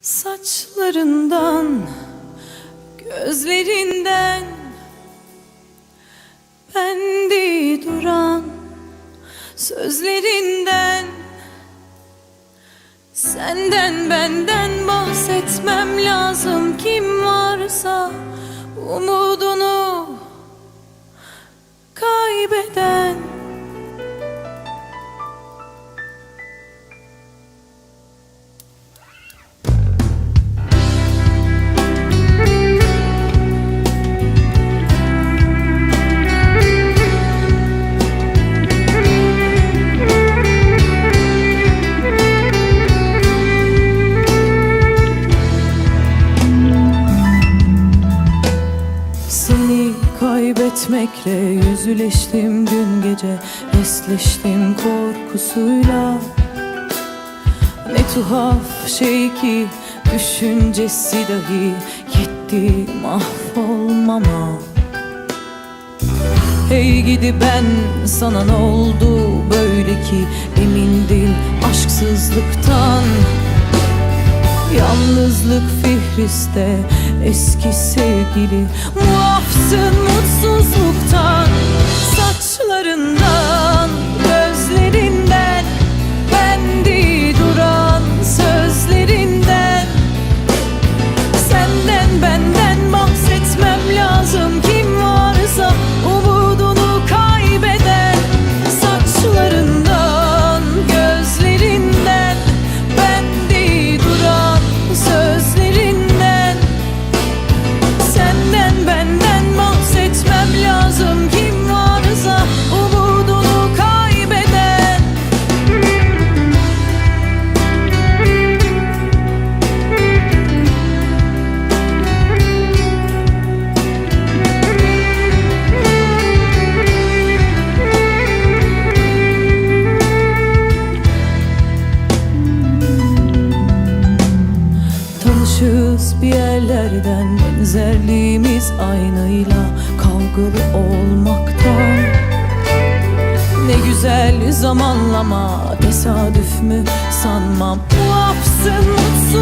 Saçlarından, gözlerinden Bendi duran sözlerinden Senden benden bahsetmem lazım. Kim varsa umudunu kaybeden kaybetmekle yüzleştim dün gece Esleştim korkusuyla. Ne tuhaf şey ki düşüncesi dahi Yetti mahvolmama. Hey gidi ben sana ne oldu böyle ki Emindin aşksızlıktan Yalnızlık fihriste eski sevgili. Muafsın mutsuzluktan Saçlarından, bir yerlerden Benzerliğimiz aynıyla Kavgalı olmaktan. Ne güzel zamanlama Tesadüf mü sanmam? Muafsın mutsuzluktan